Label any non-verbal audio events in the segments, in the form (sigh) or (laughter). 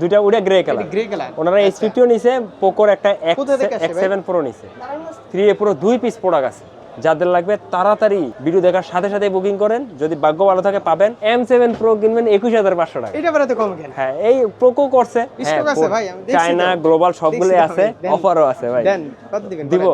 দুইটা ওটা grey colour grey colour ওনারা এইচ ফিফটিও নিছে পোকোর একটা এক্স? সেভেন প্রো নিছে। থ্রি এ প্রো দুই পিস প্রোডাক্ট আছে। যাদের লাগবে তাড়াতাড়ি ভিডিও দেখার সাথে সাথে বুকিং করেন। যদি ভাগ্য ভালো থাকে পাবেন। এম সেভেন প্রো কিনবেন একুশ হাজার পাঁচশো টাকা। এটা বেড়াতে কম কেন? হ্যাঁ এই পোকো করছে। চায়না গ্লোবাল সবগুলোই দেখছি আছে। অফারও আছে ভাই। দেন কত দিবেন দিব।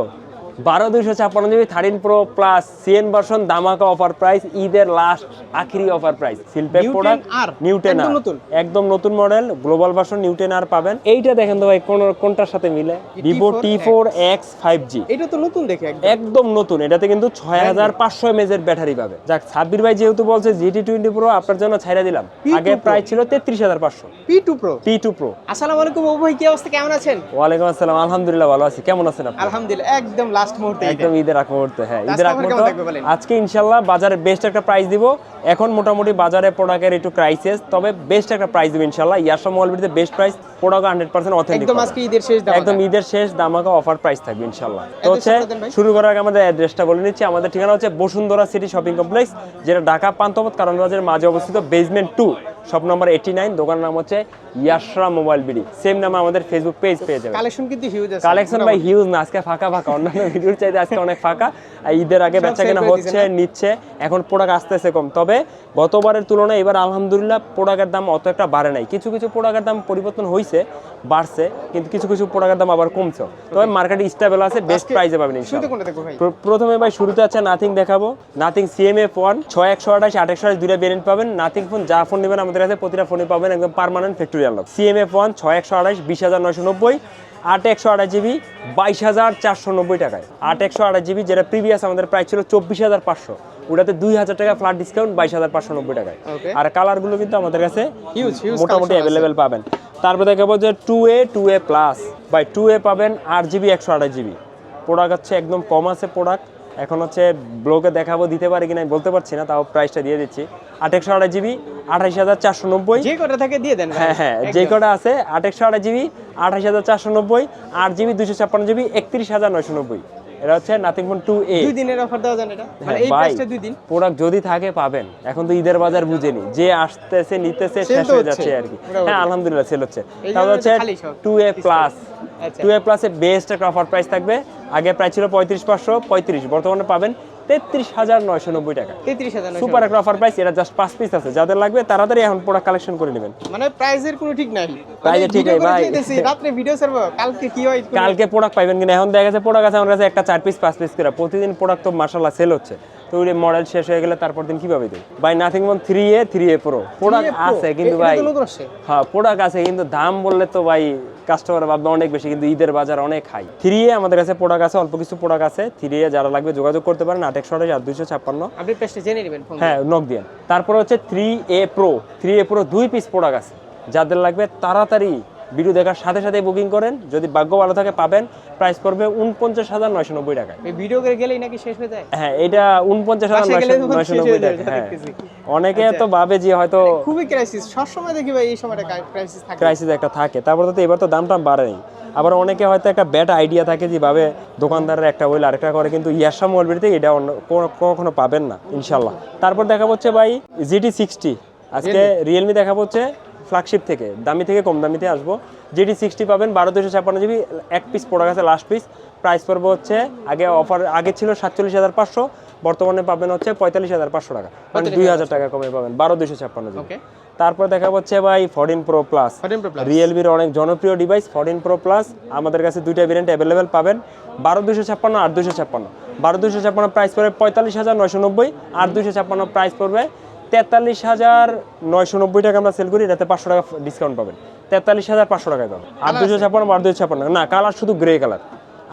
বারো দুইশো ছাপ্পান্ন GB thirteen pro plus CN version দামাকা offer price ঈদের লাস্ট আখিরি offer price seal pack product R, নিউটেন আর নতুন। একদম নতুন মডেল গ্লোবাল ভার্সন নিউটেন আর পাবেন। এইটা দেখেন তো ভাই কোন কোনটার সাথে মিলে? Vivo T four X five G এটা তো নতুন দেখে একদম। নতুন এটাতে কিন্তু ছয় হাজার পাঁচশো এমএজ এর ব্যাটারি পাবে। যাক সাব্বির ভাই যেহেতু বলছে জিটি টোয়েন্টি প্রো আপনার জন্য ছাইরা দিলাম। আগে প্রাইস ছিল তেত্রিশ হাজার পাঁচশো। P two pro T two pro আসসালামু আলাইকুম ও ভাই কি অবস্থা? কেমন আছেন? ওয়ালাইকুম আসসালাম আলহামদুলিল্লাহ ভালো আছি। কেমন আছেন আপনি? আলহামদুলিল্লাহ একদম লাস্ট মুহূর্তে একদম ঈদের আগ মুহূর্তে হ্যাঁ ঈদের আগ মুহূর্তে। আজকে ইনশাআল্লাহ বাজারে বেস্ট একটা প্রাইস দিব। এখন মোটামুটি বাজারে প্রোডাক্টের একটু ক্রাইসিস তবে বেস্ট একটা প্রাইস দিব ইনশাআল্লাহ। ইয়াশা বেস্ট প্রাইস প্রোডাক্ট 100% অথেন্টিক একদম আজকে ঈদের শেষ দাম একদম ঈদের শেষ দামাকা অফার প্রাইস থাকবে ইনশাআল্লাহ। তো হচ্ছে শুরু করার আগে আমাদের অ্যাড্রেসটা বলে নিচ্ছি। আমাদের ঠিকানা হচ্ছে বসুন্ধরা সিটি শপিং কমপ্লেক্স যেটা ঢাকা পান্তবত কারণ মাঝে অবস্থিত basement two shop number eighty nine দোকানের নাম হচ্ছে ইয়াসরা মোবাইল বিডি। সেম নামে আমাদের ফেসবুক পেজ পেয়ে যাবে কালেকশন কিন্তু হিউজ আছে। কালেকশন ভাই হিউজ না আজকে ফাঁকা ফাঁকা। অন্যান্য (laughs) ভিডিওর চাইতে আজকে অনেক ফাঁকা। আর ঈদের আগে বেচা কেনা হচ্ছে নিচ্ছে এখন প্রোডাক্ট আস্তে আস্তে কম। তবে গতবারের তুলনায় এবার আলহামদুলিল্লাহ প্রোডাক্টের দাম অত একটা বাড়ে নাই। কিছু কিছু প্রোডাক্টের দাম পরিবর্তন হয়েছে বাড়ছে কিন্তু কিছু কিছু প্রোডাক্টের দাম আবার কমছে। তবে মার্কেটে স্টেবল আছে বেস্ট প্রাইসে পাবেন প্রথমে ভাই শুরুতে আছে নাথিং দেখাবো। নাথিং সিএমএফ ওয়ান ছয় একশো আঠাশ আট একশো আঠাশ দুইটা বেরেন্ট পাবেন। নাথিং ফোন যা ফোন নেবেন আমাদের কাছে প্রতিটা ফোনে পাবেন একদম permanent factory unlock CMF one ছয় একশো আঠাশ বিশ হাজার নয়শো নব্বই আট একশো আঠাশ জিবি বাইশ হাজার চারশো নব্বই টাকায়। আট একশো আঠাশ জিবি যেটা প্রিভিয়াস আমাদের প্রাইস ছিল চব্বিশ হাজার পাঁচশো। ওটাতে দুই হাজার টাকা ফ্ল্যাট ডিসকাউন্ট বাইশ হাজার পাঁচশো নব্বই টাকায়। আর কালারগুলো কিন্তু আমাদের কাছে মোটামুটি অ্যাভেলেবেল পাবেন। তারপরে দেখাবো যে two A two A plus by two A পাবেন আট জিবি একশো আঠাশ জিবি। প্রোডাক্ট হচ্ছে একদম কম আছে প্রোডাক্ট এখন হচ্ছে ব্লগে দেখাবো দিতে পারি কিনা বলতে পারছি না তাও প্রাইসটা দিয়ে দিচ্ছি। আট একশো আঠাশ জিবি হাজার চারশো নব্বই। যে কটা থাকে দিয়ে দেন হ্যাঁ হ্যাঁ যে কটা আছে আট একশো আঠাশ জিবি হাজার চারশো নব্বই আট জিবি দুশো ছাপ্পান্ন জিবি একত্রিশ হাজার নয়শো নব্বই। এটা হচ্ছে নাথিং ফোন টু এ দুই দিনের অফার দেওয়া যান এটা? মানে হ্যাঁ, এই ভাই প্রাইসটা দুই দিন। প্রোডাক্ট যদি থাকে পাবেন। এখন তো ঈদের বাজার বুঝেনি। যে আসতেছে নিতেছে শেষ হয়ে যাচ্ছে আর কি। হ্যাঁ আলহামদুলিল্লাহ সেল হচ্ছে। তাহলে হচ্ছে two A plus. Two A প্লাসে বেস্ট একটা অফার প্রাইস থাকবে। আগে প্রাইস ছিল পঁয়ত্রিশ পাঁচশো পঁয়ত্রিশ। বর্তমানে পাবেন তেত্রিশ হাজার নয়শো নব্বই টাকা। তেত্রিশ হাজার সুপার একটা অফার প্রাইস এটা জাস্ট পাঁচ পিস আছে। যাদের লাগবে তাড়াতাড়ি এখন প্রোডাক্ট কালেকশন করে নেবেন। মানে প্রাইসের কোনো ঠিক নাই। Price এর ঠিক নাই, ভাই। রাত্রে ভিডিও ছাড়বো কালকে কি হয় কালকে প্রোডাক্ট পাইবেন কিনা? এখন দেখা গেছে প্রোডাক্ট আছে আমার কাছে একটা চার পিস পাঁচ পিস করে। প্রতিদিন প্রোডাক্ট তো মার্শাল্লাহ সেল হচ্ছে। তো ওই মডেল শেষ হয়ে গেলে তারপর দিন কীভাবে দেবে by Nothing one three A three A pro product আছে কিন্তু ভাই। হ্যাঁ প্রোডাক্ট আছে কিন্তু দাম বললে তো ভাই কাস্টমার ভাববে অনেক বেশি কিন্তু ঈদের বাজার অনেক হাই থ্রি এ আমাদের কাছে প্রোডাক্ট আছে অল্প কিছু প্রোডাক্ট আছে। থ্রি এ যারা লাগবে যোগাযোগ করতে পারেন আট একশো আঠাশ আর দুইশো ছাপ্পান্ন। আপনি পেস্টে জেনে নেবেন হ্যাঁ নক দিয়ে। তারপর হচ্ছে three A pro three A pro দুই পিস প্রোডাক্ট আছে। যাদের লাগবে তাড়াতাড়ি ভিডিও দেখার সাথে সাথে বুকিং করেন। যদি ভাগ্য ভালো থাকে পাবেন প্রাইস পড়বে উনপঞ্চাশ হাজার নয়শো নব্বই টাকায়। ভিডিও করে গেলেই নাকি শেষ হয়ে যায়? হ্যাঁ এটা উনপঞ্চাশ হাজার নয়শো নব্বই টাকা হ্যাঁ। অনেকে তো ভাবে যে হয়তো খুবই ক্রাইসিস সবসময় দেখি ভাই এই সময়টা ক্রাইসিস থাকে। ক্রাইসিস একটা থাকে। তারপর তো এবার তো দামটা বাড়েনি। আবার অনেকে হয়তো একটা ব্যাড আইডিয়া থাকে যেভাবে দোকানদারের একটা হইলে আরেকটা করে কিন্তু ইয়াসা মলবিতে এটা অন্য কখনো পাবেন না ইনশাল্লাহ তারপর দেখা হচ্ছে ভাই জিটি সিক্সটি আজকে রিয়েলমি দেখা হচ্ছে ফ্ল্যাগশিপ থেকে দামি থেকে কম দামিতে আসব। জিটি সিক্সটি পাবেন বারো দুশো ছাপ্পান্ন জিবি এক পিস পড়ে গেছে লাস্ট পিস প্রাইস পড়বে হচ্ছে আগে অফার আগে ছিল সাতচল্লিশ হাজার পাঁচশো বর্তমানে পাবেন হচ্ছে পঁয়তাল্লিশ হাজার পাঁচশো টাকা। মানে দুই হাজার টাকা কমে পাবেন বারো দুশো ছাপ্পান্ন জিবি তারপর দেখা হচ্ছে ভাই fourteen pro plus fourteen pro plus রিয়েলমির অনেক জনপ্রিয় ডিভাইস ফোরটিন প্রো প্লাস আমাদের কাছে দুইটা ভেরিয়েন্ট অ্যাভেলেবেল পাবেন। বারো দুশো ছাপ্পান্ন আর দুশো ছাপ্পান্ন। বারো দুশো ছাপ্পান্ন প্রাইস পড়বে পঁয়তাল্লিশ হাজার নয়শো নব্বই আর দুশো ছাপ্পান্ন প্রাইস পড়বে তেতাল্লিশ হাজার নয়শো নব্বই টাকা আমরা সেল করি, এটাতে পাঁচশো টাকা ডিসকাউন্ট পাবেন। তেতাল্লিশ হাজার পাঁচশো টাকায় পাবেন আট দুশো ছাপ্পান্ন, আট দুশো ছাপ্পান্ন। না কালার শুধু গ্রে কালার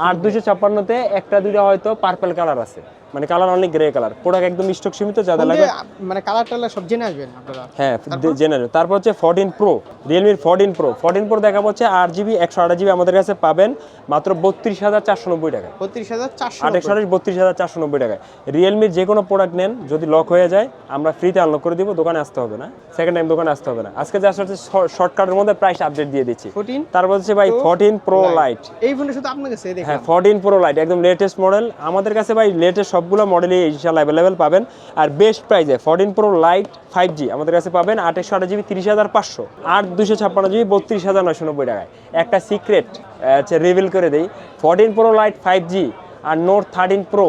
আট দুশো ছাপ্পান্নতে একটা দুইটা হয়তো পার্পেল কালার আছে। মানে colour only grey colour product একদম স্টক সীমিত যাদের লাগবে মানে কালার টালার সব জেনে আসবেন আপনারা। হ্যাঁ জেনারেল তারপর হচ্ছে ফোরটিন প্রো রিয়েলমির ফোরটিন প্রো ফোরটিন প্রো দেখা হচ্ছে আট জিবি একশো আট জিবি আমাদের কাছে পাবেন মাত্র বত্রিশ হাজার চারশো নব্বই টাকায়। বত্রিশ হাজার চারশো আট একশো আঠাশ বত্রিশ হাজার চারশো নব্বই টাকায়। রিয়েলমির যে কোনো প্রোডাক্ট নেন যদি লক হয়ে যায় আমরা ফ্রিতে আনলক করে দিব দোকানে আসতে হবে না। সেকেন্ড টাইম দোকানে আসতে হবে না। আজকে জাস্ট হচ্ছে শর্টকাটের মধ্যে প্রাইস আপডেট দিয়ে দিচ্ছি। ফোরটিন তারপর হচ্ছে ভাই ফোরটিন প্রো লাইট এই ফোনটা শুধু আপনার কাছে হ্যাঁ ফোরটিন প্রো লাইট একদম লেটেস্ট মডেল আমাদের কাছে ভাই লেটেস্ট সবগুলো মডেলই ইনশাল্লাহ অ্যাভেলেবেল পাবেন। আর বেস্ট প্রাইসে fourteen pro lite five G আমাদের কাছে পাবেন আটেরশো আট জিবি তিরিশ হাজার পাঁচশো। আট দুশো ছাপ্পান্ন জিবি বত্রিশ হাজার নয়শো নব্বই টাকায়। একটা সিক্রেট হচ্ছে রিভিল করে দেই। Fourteen pro lite five G আর নোট থার্টিন প্রো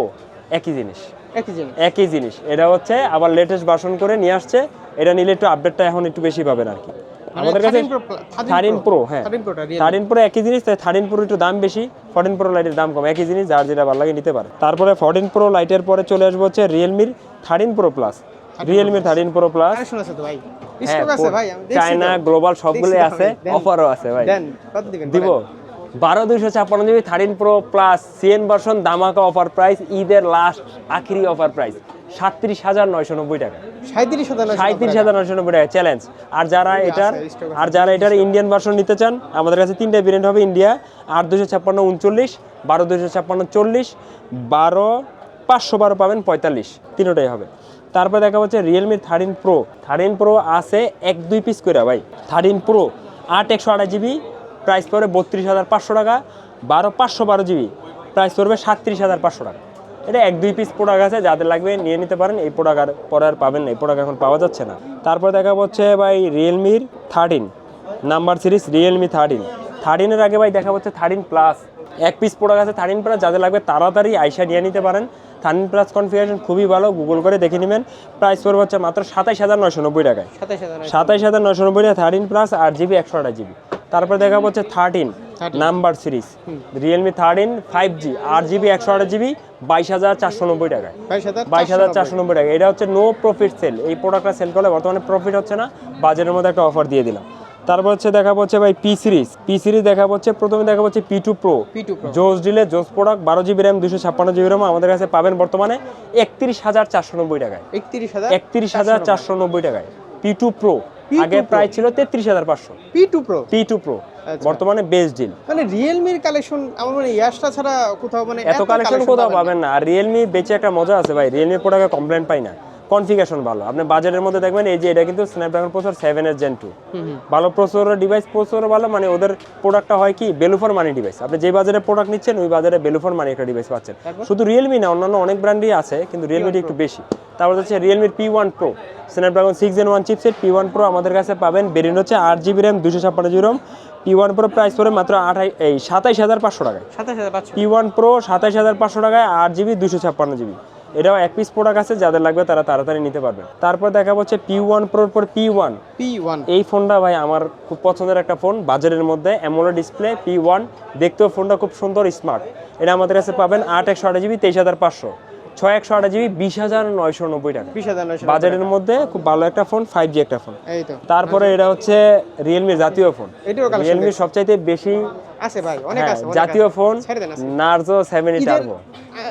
একই জিনিস। একই জিনিস। একই জিনিস। এটা হচ্ছে আবার লেটেস্ট ভার্সন করে নিয়ে আসছে। এটা নিলে একটু আপডেটটা এখন একটু বেশি পাবেন আর কি। আমাদের কাছে 13 Pro Plus- 13 থার্টিন প্রো হ্যাঁ। 13 Pro টা real। থার্টিন প্রো একই জিনিস তাই থার্টিন প্রো একটু দাম বেশি ফোরটিন প্রো লাইটের দাম কম একই জিনিস যার যেটা ভালো লাগে নিতে পারে। তারপরে ফোরটিন প্রো লাইটের পরে চলে আসব হচ্ছে রিয়েলমির thirteen pro plus thirteen pro plus ভাই। চায়না গ্লোবাল সবগুলোই দেখছি আছে অফারও আছে ভাই। দিব। বারো দুইশো ছাপ্পান্ন GB thirteen pro plus CN version দামাকা offer price ঈদের লাস্ট আখিরি অফার প্রাইস সাতত্রিশ হাজার নয়শো নব্বই টাকা। সাঁত্রিশ হাজার সাঁত্রিশ হাজার নয়শো নব্বই টাকা। চ্যালেঞ্জ আর যারা এটার আর যারা এটার ইন্ডিয়ান ভার্সন নিতে চান আমাদের কাছে তিনটা ভেরিয়েন্ট হবে ইন্ডিয়া আট দুশো ছাপ্পান্ন উনচল্লিশ বারো দুশো ছাপ্পান্ন চল্লিশ বারো পাঁচশো বারো পাবেন পঁয়তাল্লিশ। তিনোটাই হবে। তারপর দেখা হচ্ছে Realme thirteen pro thirteen pro আছে এক দুই পিস করে ভাই। থার্টিন প্রো আট একশো আঠাশ জিবি প্রাইস পড়বে বত্রিশ হাজার পাঁচশো টাকা। বারো পাঁচশো বারো জিবি প্রাইস পড়বে সাতত্রিশ হাজার পাঁচশো টাকা। এটা এক দুই পিস প্রোডাক্ট আছে যাদের লাগবে নিয়ে নিতে পারেন। এই প্রোডাক্ট আর পরে আর পাবেন না এই প্রোডাক্ট এখন পাওয়া যাচ্ছে না। তারপর দেখা হচ্ছে ভাই রিয়েলমির thirteen number series Realme thirteen থার্টিনের আগে ভাই দেখা হচ্ছে থার্টিন প্লাস এক পিস প্রোডাক্ট আছে থার্টিন প্লাস যাদের লাগবে তাড়াতাড়ি আইসা নিয়ে নিতে পারেন। থার্টিন প্লাস কনফিগারেশন খুবই ভালো গুগল করে দেখে নেবেন। প্রাইস পড়বে হচ্ছে মাত্র সাতাইশ হাজার নয়শো নব্বই টাকায়। সাতাইশ হাজার নয়শো নব্বই। টাকা থার্টিন প্লাস আট জিবি একশো আঠাশ জিবি তারপর দেখা হচ্ছে thirteen 13 number series Realme thirteen five G আট জিবি একশো আট জিবি বাইশ হাজার চারশো নব্বই টাকায় বাইশ হাজার চারশো নব্বই টাকা এটা হচ্ছে নো প্রফিট সেল এই প্রোডাক্টটা সেল করলে বর্তমানে প্রফিট হচ্ছে না বাজারের মধ্যে একটা অফার দিয়ে দিলাম। তারপর হচ্ছে দেখা হচ্ছে ভাই পি সিরিজ পি সিরিজ দেখা হচ্ছে প্রথমে দেখা হচ্ছে P two pro P two pro জোস ডিলে জোস প্রোডাক্ট বারো জিবি র্যাম দুশো ছাপ্পান্ন জিবি র্যাম আমাদের কাছে পাবেন বর্তমানে একত্রিশ হাজার চারশো নব্বই টাকায়। একত্রিশ হাজার একত্রিশ হাজার চারশো নব্বই টাকায়। পি টু প্রো P2 আগে। প্রাইস ছিল তেত্রিশ হাজার পাঁচশো। P two pro P two pro. বর্তমানে বেস্ট ডিল মানে রিয়েলমির কালেকশন আমার মানে ইয়াসটা ছাড়া কোথাও মানে এত কালেকশন কোথাও পাবেন না। আর রিয়েলমি বেচে একটা মজা আছে ভাই। রিয়েলমি প্রোডাক্টে কমপ্লেন পাই না। কনফিগারেশন ভালো। আপনি বাজারের মধ্যে দেখবেন এই যে এটা কিন্তু স্ন্যাপড্রাগন প্রসেসর সেভেন এর জেন টু ভালো প্রসেসর ডিভাইস প্রসেসর ভালো মানে ওদের প্রোডাক্টটা হয় কি? বেলুফর মানি ডিভাইস আপনি যে বাজারে প্রোডাক্ট নিচ্ছেন ওই বাজারে বেলুফর মানি একটা ডিভাইস পাচ্ছেন। শুধু রিয়েলমি না অন্যান্য অনেক ব্র্যান্ডই আছে কিন্তু রিয়েলমিটা একটু বেশি। তারপর হচ্ছে রিয়েলমির P one pro Snapdragon six gen one chipset P one pro আমাদের কাছে পাবেন। বেরিন হচ্ছে আট জিবি র্যাম দুশো ছাপ্পান্ন GB P one pro price পড়ে মাত্র আঠাই এই সাতাইশ হাজার পাঁচশো টাকায়। সাতাশ হাজার পাঁচশো। পি ওয়ান প্রো সাতাইশ হাজার পাঁচশো টাকায় আট জিবি দুশো ছাপ্পান্ন জিবি। এটাও এক পিস প্রোডাক্ট আছে যাদের লাগবে তারা তাড়াতাড়ি নিতে পারবে। তারপর দেখা হচ্ছে পি ওয়ান প্রোর পর পি ওয়ান পি ওয়ান এই ফোনটা ভাই আমার খুব পছন্দের একটা ফোন বাজারের মধ্যে অ্যামোলো ডিসপ্লে পি ওয়ান দেখতেও ফোনটা খুব সুন্দর স্মার্ট এটা আমাদের কাছে পাবেন আট একশো আট জিবি তেইশ হাজার পাঁচশো। ছয় একশো আট জিবি বিশ হাজার নয়শো নব্বই টাকা। বিশ হাজার নয়শো বাজারের মধ্যে খুব ভালো একটা ফোন ফাইভ জি একটা ফোন। এই তো। তারপরে এটা হচ্ছে রিয়েলমির জাতীয় ফোন। রিয়েলমির সবচাইতে বেশি আছে ভাই অনেক হ্যাঁ, আছে জাতীয় ফোন। নার্জো সেভেন টার্বো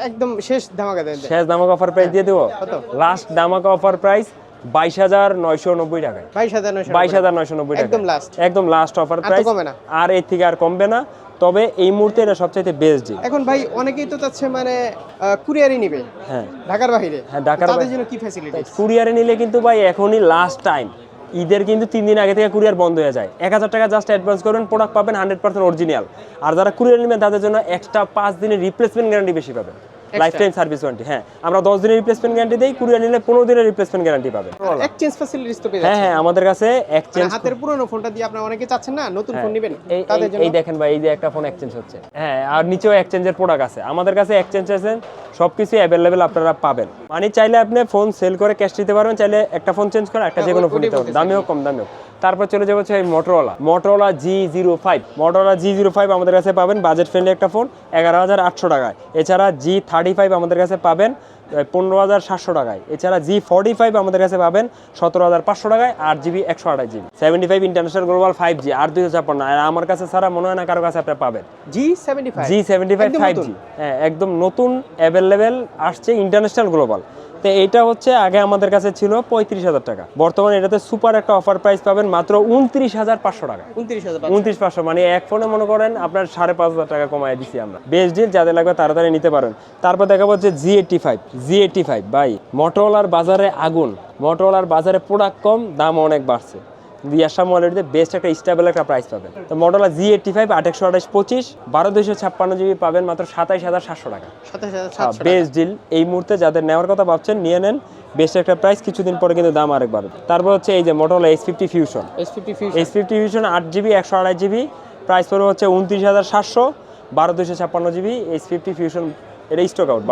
একদম শেষ ধামাকা দেন। শেষ দামাকা অফার প্রাইস দিয়ে দেবো? লাস্ট দামাকা অফার প্রাইস বাইশ হাজার নয়শো নব্বই টাকায়। বাইশ হাজার নয়শো নব্বই টাকা। একদম last। একদম লাস্ট অফার প্রাইস আর এর থেকে আর কমবে না। তবে এই মুহূর্তে এটা সবচাইতে বেস্ট ডিল এখন ভাই অনেকেই তো চাচ্ছে মানে কুরিয়ারই নিবে। হ্যাঁ। ঢাকার বাইরে। হ্যাঁ, ঢাকার তাদের বাইরে। জন্য কি ফ্যাসিলিটি কুরিয়ারে নিলে কিন্তু ভাই এখনই লাস্ট টাইম ঈদের কিন্তু তিন দিন আগে থেকে কুরিয়ার বন্ধ হয়ে যায়। এক হাজার টাকা জাস্ট অ্যাডভান্স করবেন প্রোডাক্ট পাবেন হান্ড্রেড পার্সেন্ট অরিজিনাল আর যারা কুরিয়ার নেবেন তাদের জন্য এক্সট্রা পাঁচ দিনের রিপ্লেসমেন্ট গ্যারান্টি বেশি পাবেন। লাইফ টাইম সার্ভিস ওয়ারেন্টি হ্যাঁ। আমরা দশ দিনের রিপ্লেসমেন্ট গ্যারান্টি দিই কুরিয়ার নিলে পনেরো দিনের রিপ্লেসমেন্ট গ্যারান্টি পাবেন। এক্সচেঞ্জ ফ্যাসিলিটিস তো পেয়ে হ্যাঁ হ্যাঁ আমাদের কাছে মানে এক্সচেঞ্জ হাতের পুরনো ফোনটা দিয়ে আপনারা অনেকে চাচ্ছেন না নতুন ফোন নেবেন। তাদের জন্য এই দেখেন ভাই এই যে একটা ফোন এক্সচেঞ্জ হচ্ছে। হ্যাঁ আর নিচেও এক্সচেঞ্জের প্রোডাক্ট আছে। আমাদের কাছে এক্সচেঞ্জ আছে সব কিছু অ্যাভেলেবেল আপনারা পাবেন। মানে চাইলে আপনি ফোন সেল করে ক্যাশ দিতে পারবেন চাইলে একটা ফোন চেঞ্জ করে একটা যে কোনো ফোন নিতে পারবেন। দামি হোক কম দামি হোক। তারপর চলে যাব হচ্ছে Motorola Motorola G zero five Motorola G zero five আমাদের কাছে পাবেন বাজেট ফ্রেন্ডলি একটা ফোন এগারো হাজার আটশো টাকায়। এছাড়া জি থার্টি ফাইভ আমাদের কাছে পাবেন পনেরো হাজার সাতশো টাকায়। এছাড়া জি ফর্টি ফাইভ আমাদের কাছে পাবেন সতেরো হাজার পাঁচশো টাকায় আট জিবি একশো আঠাশ GB seventy five international global five G আর দুইশো ছাপ্পান্ন। আর আমার কাছে ছাড়া মনে হয় না কারও কাছে আপনি পাবেন। G seventy five G seventy five five G হ্যাঁ একদম নতুন অ্যাভেলেবেল আসছে ইন্টারন্যাশনাল গ্লোবাল তো এটা হচ্ছে আগে আমাদের কাছে ছিল পঁয়ত্রিশ হাজার টাকা। বর্তমানে এটাতে সুপার একটা অফার প্রাইস পাবেন মাত্র উনত্রিশ হাজার পাঁচশো টাকা। উনত্রিশ পাঁচশো। মানে এক ফোনে মনে করেন আপনার সাড়ে পাঁচ হাজার টাকা কমায় দিচ্ছি আমরা। বেস্ট ডিল যাদের লাগবে তাড়াতাড়ি নিতে পারেন। তারপর দেখাবো হচ্ছে G eighty five G eighty five by মোটরওয়ালার বাজারে আগুন। মোটরওয়ালার বাজারে প্রোডাক্ট কম দাম অনেক বাড়ছে। ইয়াশা মোবাইলটিতে বেস্ট একটা স্টেবল একটা প্রাইস পাবেন। তো মডেলা জি এইটটি ফাইভ আট একশো আঠাশ পঁচিশ বারো দুইশো ছাপ্পান্ন জিবি পাবেন মাত্র সাতাইশ হাজার সাতশো টাকা। বেস্ট ডিল এই মুহূর্তে যাদের নেওয়ার কথা ভাবছেন নিয়ে নেন। বেস্ট একটা প্রাইস কিছুদিন পরে কিন্তু দাম আরেক বাড়বে। তারপর হচ্ছে এই যে মডেলা H fifty fusion S fifty fusion H fifty fusion আট জিবি একশো আড়াই জিবি প্রাইস পড়বে হচ্ছে উনত্রিশ হাজার সাতশো বারো দুইশো ছাপ্পান্ন জিবি এস ফিফটি ফিউশন এটা স্টক আউট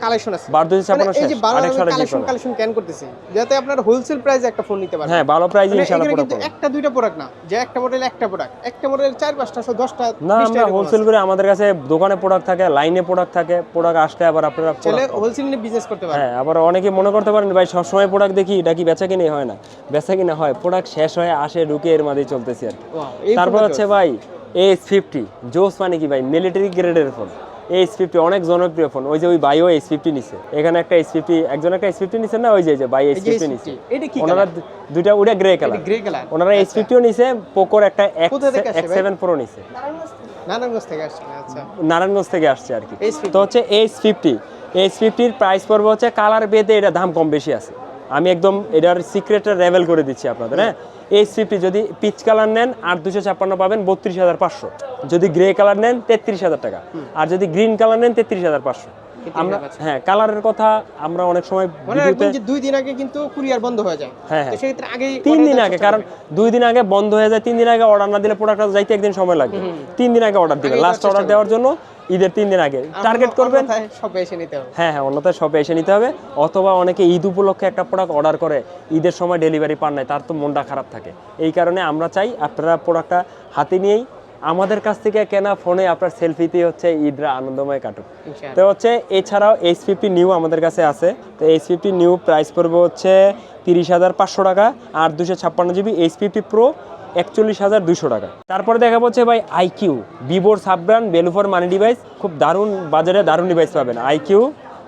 কালেকশন আছে। এই যে ক্যান করতেছি। যাতে আপনার হোলসেল প্রাইসে একটা ফোন নিতে পারেন হ্যাঁ ভালো প্রাইসে মানে ইনশাআল্লাহ এখানে পুরো কিন্তু একটা দুইটা প্রোডাক্ট না যে একটা মডেল একটা প্রোডাক্ট একটা মডেল চার পাঁচটা ছয়, দশটা না আমরা হোলসেল করে আমাদের কাছে দোকানে প্রোডাক্ট থাকে লাইনে প্রোডাক্ট থাকে প্রোডাক্ট আবার আপনারা product- হোলসেল নিয়ে বিজনেস করতে পারেন। হ্যাঁ আবার অনেকে মনে করতে পারেন ভাই সবসময় প্রোডাক্ট দেখি এটা কি বেচা কিনে হয় না? বেচা কিনে হয় প্রোডাক্ট শেষ হয়ে আসে ঢুকে এর মাঝেই চলতেছি আর তারপর হচ্ছে ভাই এইচ ফিফটি জোস মানে কি ভাই? মিলিটারি গ্রেডের ফোন এইচ ফিফটি অনেক জনপ্রিয় ফোন ওই যে ওই এইচ ফিফটি নিছে। এখানে একটা এইচ ফিফটি একজন একটা এইচ ফিফটি নিছে না? ওই যে এইচ ফিফটি নিছে। ওনারা দুইটা ওটা গ্রে কালার গ্রে কালার ওনারা এইচ ফিফটিও নিছে পোকোর একটা এক্স সেভেন প্রো নিছে। নারায়ণগঞ্জ থেকে আসছে আচ্ছা। নারায়ণগঞ্জ থেকে আসছে আর কি। তো হচ্ছে এইচ ফিফটি এইচ ফিফটির প্রাইস পড়বে হচ্ছে কালার বেদে এটা দাম কম বেশি আছে। আমি একদম এটার সিক্রেটটা রেভেল করে দিচ্ছি আপনাদের হ্যাঁ? এই ফিফটি যদি পিচ কালার নেন আট দুশো ছাপ্পান্ন পাবেন বত্রিশ হাজার পাঁচশো। যদি গ্রে কালার নেন, তেত্রিশ হাজার টাকা। আর যদি গ্রিন কালার নেন, তেত্রিশ হাজার পাঁচশো। আমরা হ্যাঁ কালারের কথা আমরা অনেক সময় মানে দুই দিন আগে কিন্তু কুরিয়ার বন্ধ হয়ে যায়। হ্যাঁ, হ্যাঁ। আগে তিন দিন আগে কারণ দুই দিন আগে বন্ধ হয়ে যায় তিন দিন আগে অর্ডার না দিলে প্রোডাক্টটা যাইতে একদিন সময় লাগবে। তিন দিন আগে অর্ডার দিবে। লাস্ট অর্ডার দেওয়ার জন্য ঈদের তিন দিন আগে। টার্গেট করবেন সব এসে নিতে হবে। হ্যাঁ হ্যাঁ অন্যথায় শপে এসে নিতে হবে। অথবা অনেকে ঈদ উপলক্ষে একটা প্রোডাক্ট অর্ডার করে ঈদের সময় ডেলিভারি পান নাই তার তো মনটা খারাপ থাকে। এই কারণে আমরা চাই আপনারা প্রোডাক্টটা হাতে নিয়েই আমাদের কাছ থেকে কেনা ফোনে আপনার সেলফিতে হচ্ছে ঈদরা আনন্দময় কাটুক। তো হচ্ছে এছাড়াও এইচ ফিফটি নিউ আমাদের কাছে আছে। তো এইচ ফিফটি নিউ প্রাইস পড়বে হচ্ছে তিরিশ হাজার পাঁচশো টাকা আর দুশো ছাপ্পান্ন জিবি এইচ ফিফটি প্রো একচল্লিশ হাজার দুশো টাকা। তারপরে দেখা হচ্ছে ভাই আইকিউ ভিভোর sub brand value for money device খুব দারুণ বাজারে দারুণ ডিভাইস পাবেন। আইকিউ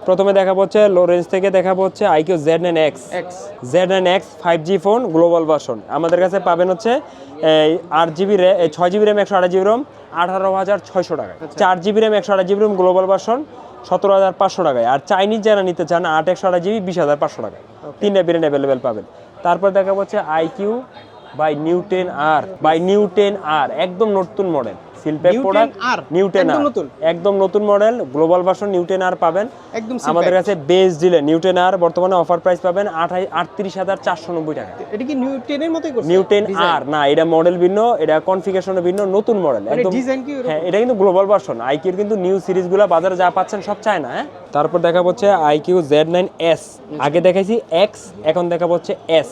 প্রথমে দেখা হচ্ছে লো রেঞ্জ থেকে দেখা হচ্ছে iQOO Z nine X X Z nine X five G phone global version আমাদের কাছে পাবেন হচ্ছে এই আট জিবি রে ছয় জিবি র্যাম একশো আঠাশ জিবি রম আঠারো হাজার ছয়শো টাকা চার জিবি র্যাম একশো আঠাশ জিবি রম গ্লোবাল ভার্সন সতেরো হাজার পাঁচশো টাকায়। আর চাইনিজ যারা নিতে চান আট একশো আঠাশ জিবি বিশ হাজার পাঁচশো টাকায়। তিনটা ব্রেন্ড অ্যাভেলেবেল পাবেন। তারপর দেখা হচ্ছে iQOO by Neo ten R by Neo ten R একদম নতুন model seal pack product R, Neo আর একদম নতুন model global version Neo ten R পাবেন। একদম আমাদের কাছে বেস দিলে নিউটেন আর বর্তমানে অফার প্রাইস পাবেন আটত্রিশ হাজার চারশো নব্বই টাকা। এটা কি নিউ টেনের মতোই নিউটেন আর না এটা মডেল ভিন্ন এটা কনফিগারেশন ভিন্ন নতুন মডেল একদম? হ্যাঁ এটা কিন্তু গ্লোবাল ভার্সন আইকিউর কিন্তু নিউ সিরিজগুলো বাজারে যা পাচ্ছেন সব চায় না হ্যাঁ? তারপর দেখা হচ্ছে আইকিউ জেড নাইন এস আগে দেখাইছি এক্স এখন দেখা হচ্ছে S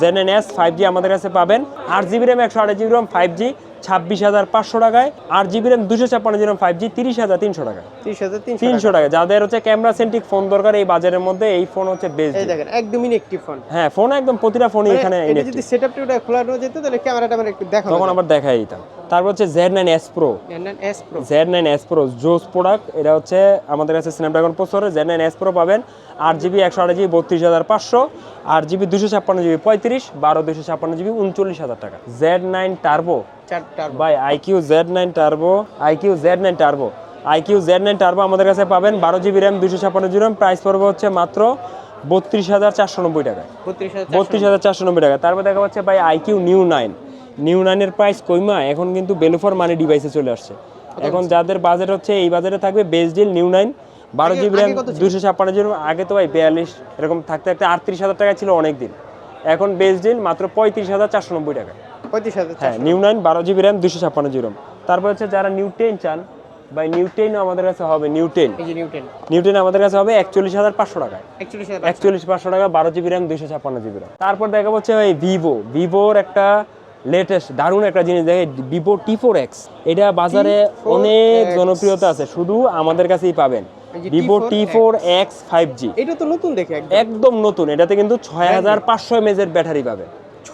Z nine S five G আমাদের কাছে পাবেন আট জিবি র্যাম একশো আঠাশ জিবি র্যাম ফাইভ জি ছাব্বিশ হাজার পাঁচশো টাকায়। আট জিবি র্যাম দুশো ছাপ্পান্ন জিবি ফাইভ জি তিরিশ হাজার তিনশো টাকা। তিরিশ হাজার তিনশো টাকা। যাদের হচ্ছে ক্যামেরা সেন্ট্রিক ফোন দরকার এই বাজারের মধ্যে এই ফোন হচ্ছে বেস্ট দেখেন একদমই একটিভ ফোন হ্যাঁ ফোন একদম প্রতিটা ফোনই এখানে যদি সেটআপটা ওটা খোলানো যেত তাহলে ক্যামেরাটা আমার একটু দেখানো তখন আবার দেখাই দিতাম। তারপর হচ্ছে Z nine S pro Z nine S pro জোস প্রোডাক্ট এটা হচ্ছে আমাদের কাছে Snapdragon processor Z nine S pro পাবেন। আট জিবি একশো আট জিবি বত্রিশ হাজার পাঁচশো আট জিবি দুশো ছাপ্পান্ন জিবি পঁয়ত্রিশ বারো দুশো ছাপ্পান্ন জিবি উনচল্লিশ হাজার টাকা। Z nine turbo. By iQOO Z nine turbo iQOO Z nine turbo. IQOO Z nine turbo আমাদের কাছে পাবেন বারো জিবি র্যাম দুশো ছাপ্পান্ন জিবি র্যাম প্রাইস পড়বে হচ্ছে মাত্র বত্রিশ হাজার চারশো নব্বই টাকা বত্রিশ হাজার চারশো নব্বই। টাকা তারপর দেখা যাচ্ছে ভাই আইকিউ নিউ নাইন। নিউ নাইনের প্রাইস কইমা এখন কিন্তু বেলুফর মানি ডিভাইসে চলে আসছে। এখন যাদের বাজেট হচ্ছে এই বাজারে থাকবে বেস ডিল নিউ নাইন। বারো জিবি র্যাম? দুশো ছাপ্পান্ন জিবি আগে তো ভাই বিয়াল্লিশ এরকম থাকতে থাকতে আটত্রিশ হাজার টাকা ছিল অনেক দিন এখন বেস ডিল মাত্র পঁয়ত্রিশ হাজার চারশো নব্বই টাকা। পঁয়ত্রিশ হাজার হ্যাঁ নিউ নাইন বারো জিবি র্যাম দুশো ছাপ্পান্ন জিবি র্যাম তারপর হচ্ছে যারা নিউ টেন চান বা নিউ টেনও আমাদের কাছে হবে Neo ten Neo ten Neo ten আমাদের কাছে হবে একচল্লিশ হাজার পাঁচশো টাকায় একচল্লিশ পাঁচশো। টাকা বারো জিবি র্যাম দুইশো ছাপ্পান্ন জিবি র্যাম তারপর দেখা হচ্ছে ওই ভিভো ভিভোর একটা লেটেস্ট দারুণ একটা জিনিস দেখে ভিভো টি ফোর এক্স এটা বাজারে অনেক জনপ্রিয়তা আছে শুধু আমাদের কাছেই পাবেন। Vivo T four X five G এটা তো নতুন দেখে একদম। নতুন। এটাতে কিন্তু ছয় হাজার পাঁচশো এমএজ এর ব্যাটারি পাবে।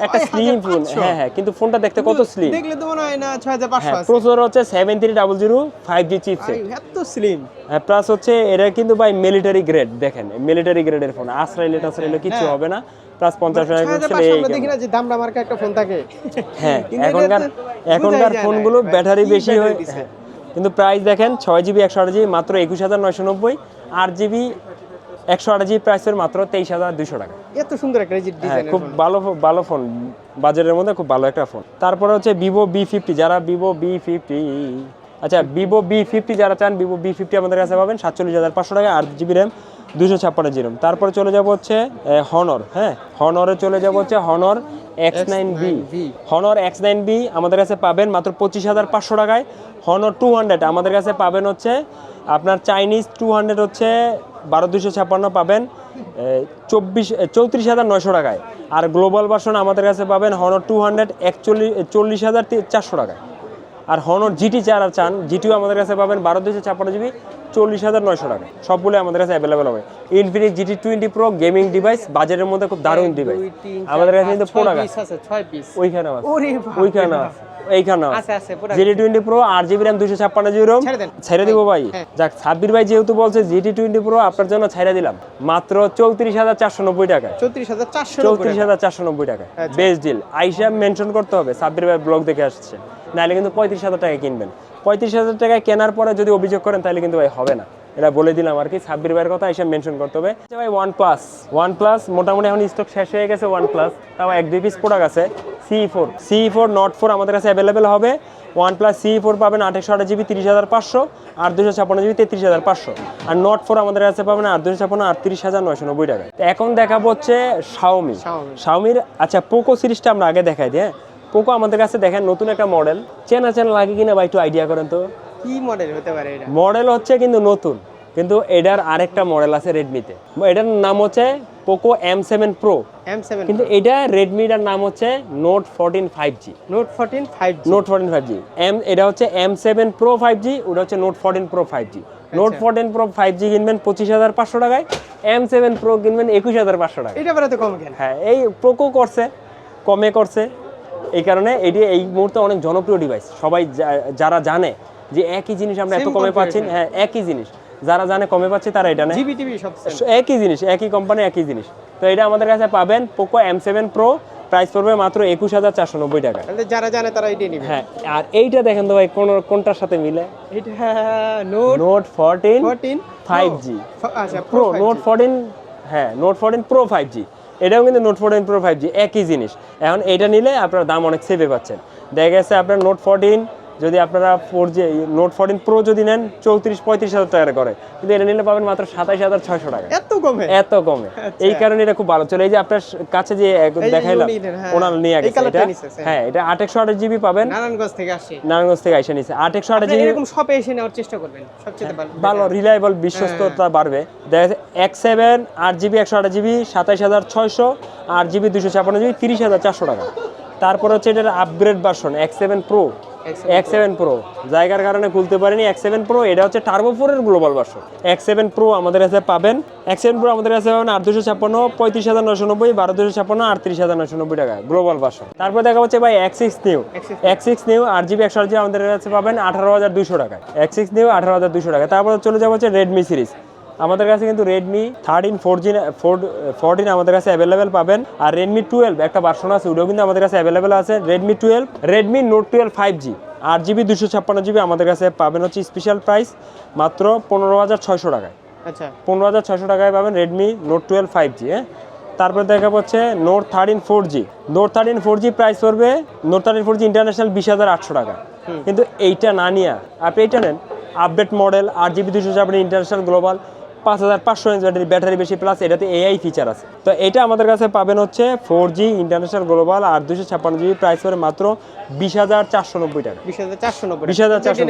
একটা স্লিম ফোন হ্যাঁ হ্যাঁ কিন্তু ফোনটা দেখতে কত স্লিম দেখলে তো মনে হয় না ছয় হাজার পাঁচশো হ্যাঁ আছে। প্রসেসর হচ্ছে seven three double zero five G chipset ভাই, এত স্লিম হ্যাঁ প্লাস হচ্ছে এটা কিন্তু ভাই মিলিটারি গ্রেড দেখেন মিলিটারি গ্রেডের ফোন আশ্রাইলে টাশ্রাইলে কিছু হবে না। প্লাস পঞ্চাশ ছয় টাকা এই দেখি না যে দামটা মার্কা একটা ফোন থাকে। হ্যাঁ এখনকার এখনকার ফোনগুলো ব্যাটারি বেশি হয়? হ্যাঁ। কিন্তু প্রাইস দেখেন ছয় জিবি একশো আট জিবি মাত্র একুশ হাজার নয়শো নব্বই আট জিবি একশো আট জিবি প্রাইসের মাত্র তেইশ হাজার দুশো টাকা। এত সুন্দর একটা হ্যাঁ ডিজাইন খুব ভালো ভালো ফোন বাজারের মধ্যে খুব ভালো একটা ফোন তারপরে হচ্ছে ভিভো বি ফিফটি যারা ভিভো বি ফিফটি আচ্ছা ভিভো বি ফিফটি যারা চান ভিভো বি ফিফটি আমাদের কাছে পাবেন সাতচল্লিশ হাজার পাঁচশো টাকা আট জিবি র্যাম দুশো ছাপ্পান্ন জিরো তারপরে চলে যাব হচ্ছে হনর হ্যাঁ? হনরে চলে যাব হচ্ছে Honor X nine B X9V Honor X nine B আমাদের কাছে পাবেন মাত্র পঁচিশ হাজার পাঁচশো টাকায়। হনর টু হান্ড্রেড আমাদের কাছে পাবেন হচ্ছে আপনার চাইনিজ টু হান্ড্রেড হচ্ছে বারো দুশো ছাপ্পান্ন পাবেন চব্বিশ চৌত্রিশ হাজার নয়শো টাকায়। আর গ্লোবাল ভার্সন আমাদের কাছে পাবেন হনর টু হান্ড্রেড একচল্লিশ চল্লিশ হাজার চারশো টাকায়। আর হনর জিটি যারা চান জিটিও আমাদের কাছে পাবেন বারো দুশো ছাপ্পান্ন জিবি। চল্লিশ হাজার নয়শো টাকা। সবগুলো আমাদের কাছে অ্যাভেলেবেল হবে। Infinix GT twenty pro gaming device বাজারের মধ্যে খুব দারুণ ডিভাইস আমাদের কাছে কিন্তু প্রোডাক্ট আছে ওইখানে আছে। ওইখানে আছে। এইখানে আছে। আছে পুরো জিটি টোয়েন্টি প্রো আর জিবি র্যাম দুশো ছাপ্পান্ন জিবি রোম ছেড়ে দিব ভাই। হ্যাঁ। যাক সাব্বির ভাই যেহেতু বলছে জিটি টোয়েন্টি প্রো আপনার জন্য ছেড়ে দিলাম। মাত্র চৌত্রিশ হাজার চারশো নব্বই টাকায়। চৌত্রিশ হাজার চারশো চৌত্রিশ হাজার চারশো নব্বই টাকা আচ্ছা। বেস্ট ডিল আইসা মেনশন করতে হবে। সাব্বির ভাই ব্লগ দেখে আসছে। নাহলে কিন্তু পঁয়ত্রিশ হাজার টাকা কিনবেন। পঁয়ত্রিশ হাজার টাকায় কেনার পরে যদি অভিযোগ করেন তাহলে কিন্তু ভাই হবে না। এটা বলে দিলাম আর কি সাব্বির ভাইয়ের কথা এসে মেনশন করতে হবে। আচ্ছা ভাই ওয়ান প্লাস ওয়ান প্লাস মোটামুটি এখন স্টক শেষ হয়ে গেছে ওয়ান প্লাস তাও এক দুই পিস প্রোডাক্ট আছে C four C four note four আমাদের কাছে অ্যাভেলেবেল হবে। ওয়ান প্লাস সি ফোর পাবেন আঠাশশো আট জিবি তিরিশ হাজার পাঁচশো আর দুশো ছাপ্পান্ন জিবি তেত্রিশ হাজার পাঁচশো। আর নট ফোর আমাদের কাছে পাবেন আট দুশো ছাপ্পান্ন আটত্রিশ হাজার নয়শো নব্বই টাকা এখন দেখাবো হচ্ছে শাওমি। শাওমির আচ্ছা পোকো সিরিজটা আমরা আগে দেখাই দিই হ্যাঁ? পোকো আমাদের কাছে দেখেন নতুন একটা মডেল চেনা চেনা লাগে কিনা ভাই একটু আইডিয়া করেন তো। কি মডেল হতে পারে এটা? মডেল হচ্ছে কিন্তু নতুন কিন্তু এটার আরেকটা মডেল আছে রেডমিতে এটার নাম হচ্ছে Poco M seven pro M seven কিন্তু এটা রেডমিটার নাম হচ্ছে note fourteen five G note fourteen five note fourteen five G M এটা হচ্ছে M seven pro five G ওটা হচ্ছে note fourteen pro five G note fourteen pro five G কিনবেন পঁচিশ হাজার পাঁচশো টাকায় এম সেভেন প্রো কিনবেন একুশ হাজার পাঁচশো টাকা এটা বেড়াতে কম কেন? হ্যাঁ এই পোকো করছে কমে করছে। এই কারণে এটি এই মুহূর্তে অনেক জনপ্রিয় ডিভাইস সবাই যারা জানে যে একই জিনিস আমরা এত কমে পাচ্ছি হ্যাঁ একই জিনিস। যারা জানে কমে পাচ্ছে তারা এটা নেয়। Same। একই জিনিস একই কোম্পানি একই জিনিস। তো এটা আমাদের কাছে পাবেন Poco M seven pro price পড়বে মাত্র একুশ হাজার চারশো নব্বই টাকা। যারা জানে তারা এটাই নিবে। হ্যাঁ আর এইটা দেখেন তো ভাই কোন কোনটার সাথে মিলে? এটা নোট ফোরটিন 5G আচ্ছা প্রো নোট ফোরটিন হ্যাঁ Note fourteen pro five G এটাও কিন্তু Note fourteen pro five G একই জিনিস। এখন এটা নিলে আপনার দাম অনেক সেভে পাচ্ছেন। দেখা গেছে আপনার নোট ফোরটিন যদি আপনারা four G Note fourteen pro যদি নেন চৌত্রিশ পঁয়ত্রিশ হাজার টাকা করে। কিন্তু এটা নিলে পাবেন মাত্র সাতাইশ হাজার ছয়শো টাকা। এত কমে? এত কমে। এই কারণে এটা খুব ভালো। চলে এই যে আপনার কাছে যে দেখাইলাম হ্যাঁ। ওনার নিয়ে গেছে এটা। হ্যাঁ এটা আট একশো আঠাশ জিবি পাবেন। নারায়ণগঞ্জ থেকে আসছে নারায়ণগঞ্জ থেকে আইসা নিছে। আট একশো আঠাশ জিবি এরকম শপে এসে নেওয়ার চেষ্টা করবেন। সবচেয়ে ভালো। ভালো রিলায়েবল বিশ্বস্ততা বাড়বে। দেখা যাচ্ছে এক সেভেন আট জিবি একশো আট জিবি সাতাইশ হাজার ছয়শো আট জিবি দুশো ছাপান্ন জিবি তিরিশ হাজার চারশো টাকা। তারপর হচ্ছে এটার আপগ্রেড ভার্সন এক সেভেন প্রো X7 এক সেভেন প্রো জায়গার কারণে খুলতে পারিনি এক সেভেন প্রো এটা হচ্ছে টার্বো ফোরের গ্লোবাল ভার্সন এক সেভেন প্রো আমাদের কাছে পাবেন। এক সেভেন প্রো আমাদের কাছে পাবেন আট দুশো ছাপ্পান্ন পঁয়ত্রিশ হাজার নশো নব্বই বারো দুশো ছাপ্পান্ন আটত্রিশ হাজার নশো নব্বই টাকা গ্লোবাল ভার্সন তারপর দেখা হচ্ছে ভাই এক সিক্স নিউ X6 এক সিক্স নিউ আট জিবি একশো আট জিবি আমাদের কাছে পাবেন আঠারো হাজার দুশো টাকায়। এক সিক্স নিউ আঠারো হাজার দুশো টাকা তারপর চলে যাব হচ্ছে রেডমি সিরিজ আমাদের কাছে কিন্তু Redmi thirteen four G four fourteen আমাদের কাছে অ্যাভেলেবেল পাবেন। আর রেডমি টুয়েলভ একটা ভার্সন আছে ওটাও কিন্তু আমাদের কাছে অ্যাভেলেবেল আছে। Redmi twelve Redmi Note twelve five G আট জিবি দুশো ছাপ্পান্ন জিবি আমাদের কাছে পাবেন হচ্ছে স্পেশাল প্রাইস মাত্র পনেরো হাজার ছয়শো টাকায়। আচ্ছা। পনেরো হাজার ছয়শো টাকায় পাবেন Redmi Note twelve five G হ্যাঁ তারপরে দেখা হচ্ছে Note thirteen four G Note thirteen four G price পড়বে Note thirteen four G international বিশ হাজার আটশো টাকা। কিন্তু এইটা না নিয়ে আপনি এইটা নেন আপডেট মডেল আট জিবি দুশো আপনি ইন্টারন্যাশনাল গ্লোবাল পাঁচ হাজার পাঁচশো এমএচ ব্যাটারি ব্যাটারি বেশি প্লাস এটাতে এআই ফিচার আছে। তো এটা আমাদের কাছে পাবেন হচ্ছে ফোর জি ইন্টারন্যাশনাল গ্লোবাল আর দুশো ছাপ্পান্ন জিবি প্রাইস পড়ে মাত্র বিশ হাজার চারশো নব্বই টাকা। বিশ হাজার চারশো নব্বই বিশ হাজার চারশো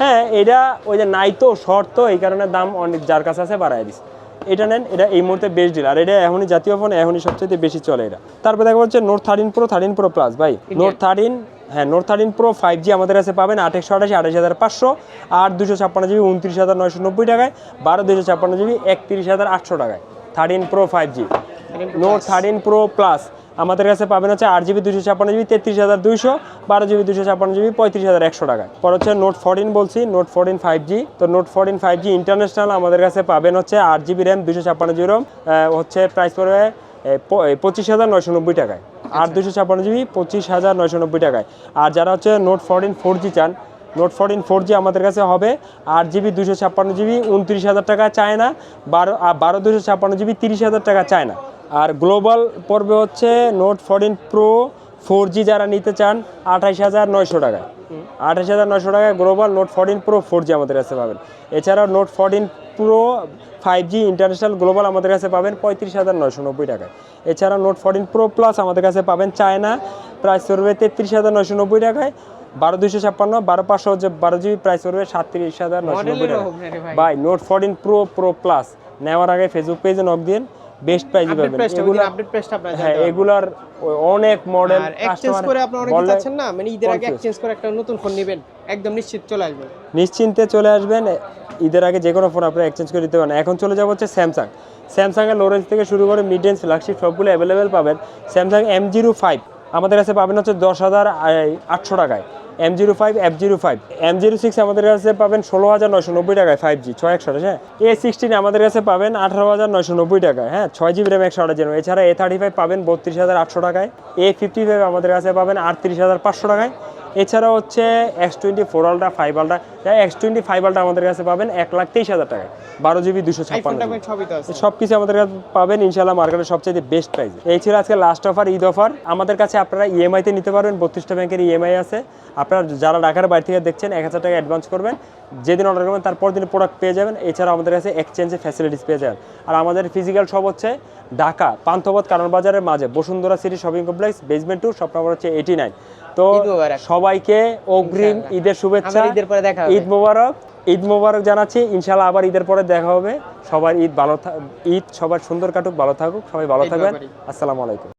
হ্যাঁ এটা ওই যে নাই তো শর্ট তো এই কারণে দাম অনেক যার কাছে আছে বাড়ায় দিস এটা নেন এটা এই মুহূর্তে বেস্ট ডিল আর এটা এখনই জাতীয় ফোন এখনই সবচেয়ে বেশি চলে এটা। তারপর দেখা হচ্ছে Note thirteen pro thirteen pro plus ভাই। নোট থার্টিন হ্যাঁ Note thirteen pro five G আমাদের কাছে পাবেন আট একশো আঠাশি আঠাশ হাজার পাঁচশো আট দুশো ছাপ্পান্ন জিবি উনত্রিশ হাজার নয়শো নব্বই টাকায় বারো দুশো ছাপ্পান্ন জিবি একত্রিশ হাজার আটশো টাকায়। Thirteen pro five G Note thirteen pro plus আমাদের কাছে পাবেন হচ্ছে আট জিবি দুশো ছাপ্পান্ন জিবি তেত্রিশ হাজার দুইশো বারো জিবি দুশো ছাপ্পান্ন জিবি পঁয়ত্রিশ হাজার একশো টাকা পর হচ্ছে নোট ফোরটিন বলছি নোট ফোরটিন ফাইভ জি তো Note fourteen five G international আমাদের কাছে পাবেন হচ্ছে আট জিবি র্যাম দুশো ছাপ্পান্ন জিবি রোম হচ্ছে প্রাইস পড়বে পঁচিশ হাজার নয়শো নব্বই টাকায়। আট দুশো ছাপ্পান্ন জিবি, পঁচিশ হাজার নয়শো নব্বই টাকায়। আর যারা হচ্ছে নোট ফোরটিন ফোর জি চান নোট ফোরটিন ফোর জি আমাদের কাছে হবে। আট জিবি দুশো ছাপ্পান্ন জিবি, উনত্রিশ হাজার টাকা চায় না। বারো বারো দুশো ছাপ্পান্ন জিবি, তিরিশ হাজার টাকা চায় না। আর গ্লোবাল পর্বে হচ্ছে Note fourteen pro four G যারা নিতে চান, আঠাইশ হাজার নয়শো টাকায় আঠাশ হাজার নয়শো টাকায় global Note fourteen pro four G আমাদের কাছে পাবেন। এছাড়াও Note fourteen pro five G international global আমাদের কাছে পাবেন পঁয়ত্রিশ হাজার নয়শো নব্বই টাকায়। এছাড়া নোট ফোরটিন প্রো প্লাস আমাদের কাছে পাবেন চায়না প্রাইস পড়বে তেত্রিশ হাজার নয়শো নব্বই টাকায়। বারো দুশো ছাপ্পান্ন বারো পাঁচশো যে বারো জিবি প্রাইস পড়বে সাতত্রিশ হাজার নয়শো নব্বই টাকা by Note fourteen pro pro plus নেওয়ার আগে ফেসবুক পেজে নক দিন। বেস্ট প্রাইজে পাবেন এগুলো আপডেট প্রাইসটা আপনারা হ্যাঁ এগুলার অনেক মডেল আর এক্সচেঞ্জ করে আপনারা অনেকে চাচ্ছেন না? মানে ঈদের আগে এক্সচেঞ্জ করে একটা নতুন ফোন নেবেন একদম নিশ্চিত চলে আসবে। নিশ্চিন্তে চলে আসবেন। ঈদের আগে যে কোনো ফোন আপনারা এক্সচেঞ্জ করে দিতে পারেন। এখন চলে যাব হচ্ছে স্যামসাং স্যামসাংয়ের লো রেঞ্জ থেকে শুরু করে মিড রেঞ্জ ফ্ল্যাগশিপ সবগুলো অ্যাভেলেবেল পাবেন। স্যামসাং এম জিরো ফাইভ আমাদের কাছে পাবেন হচ্ছে দশ হাজার আটশো টাকায়। M zero five F zero five M zero six আমাদের কাছে পাবেন ষোলো হাজার নয়শো নব্বই টাকায় ফাইভ জি ছয় একশো হ্যাঁ? এ সিক্সটিন আমাদের কাছে পাবেন আঠারো হাজার নয়শো নব্বই টাকায় হ্যাঁ? ছয় জিবি র্যাম একশো আঠাশ জিবি এছাড়া এ থার্টি ফাইভ পাবেন বত্রিশ হাজার আটশো টাকায়। এ ফিফটি ফাইভ আমাদের কাছে পাবেন আটত্রিশ হাজার পাঁচশো টাকায়। এছাড়া হচ্ছে X twenty four ultra five ultra X twenty five ultra আমাদের কাছে পাবেন এক লাখ তেইশ হাজার টাকা বারো জিবি দুশো ছাপ্পান্ন সব কিছু আমাদের কাছে পাবেন ইনশাল্লাহ মার্কেটের সবচেয়ে বেস্ট প্রাইস এই ছিল আজকে লাস্ট অফার ঈদ অফার আমাদের কাছে আপনারা ইএমআইতে নিতে পারবেন বত্রিশটা ব্যাংকের ইএমআই আছে। আপনারা যারা ঢাকার বাড়ি থেকে দেখছেন এক হাজার টাকা অ্যাডভান্স করবেন। যেদিন অর্ডার করবেন তারপর দিন প্রোডাক্ট পেয়ে যাবেন। এছাড়া আমাদের কাছে এক্সচেঞ্জের ফ্যাসিলিটিস পেয়ে যাবেন। আর আমাদের ফিজিক্যাল শপ হচ্ছে ঢাকা পান্থপথ কারণ বাজারের মাঝে। Bashundhara city shopping complex basement two shop নম্বর হচ্ছে এইটি নাইন তো সবাইকে অগ্রিম ঈদের শুভেচ্ছা। ঈদের পরে দেখা ঈদ মোবারক। ঈদ মুবারক জানাচ্ছি। ইনশাল্লাহ আবার ঈদের পরে দেখা হবে। সবার ঈদ ভালো থাক ঈদ সবার সুন্দর কাটুক ভালো থাকুক। সবাই ভালো থাকবেন। আসসালামু আলাইকুম।